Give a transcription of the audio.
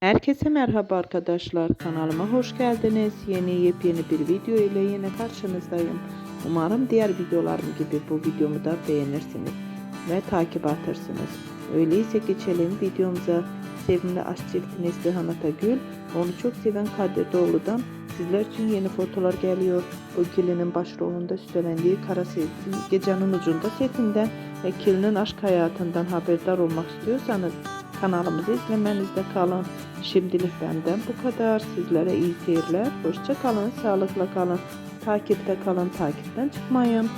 Herkese merhaba arkadaşlar. Kanalıma hoş geldiniz. Yeni yepyeni bir video ile yine karşınızdayım. Umarım diğer videolarım gibi bu videomu da beğenirsiniz ve takip atarsınız. Öyleyse geçelim videomuza. Sevimli aşk çifti Neslihan Atagül, onu çok seven Kadir Doğulu'dan sizler için yeni fotolar geliyor. Bu ikilinin başrolünde üstlendiği Kara Sevgi Gecenin Ucunda setinden ve ikilinin aşk hayatından haberdar olmak istiyorsanız kanalımızı izlemenizde kalın. Şimdilik benden bu kadar. Sizlere iyi seyirler. Hoşça kalın, sağlıkla kalın. Takipte kalın, takipten çıkmayın.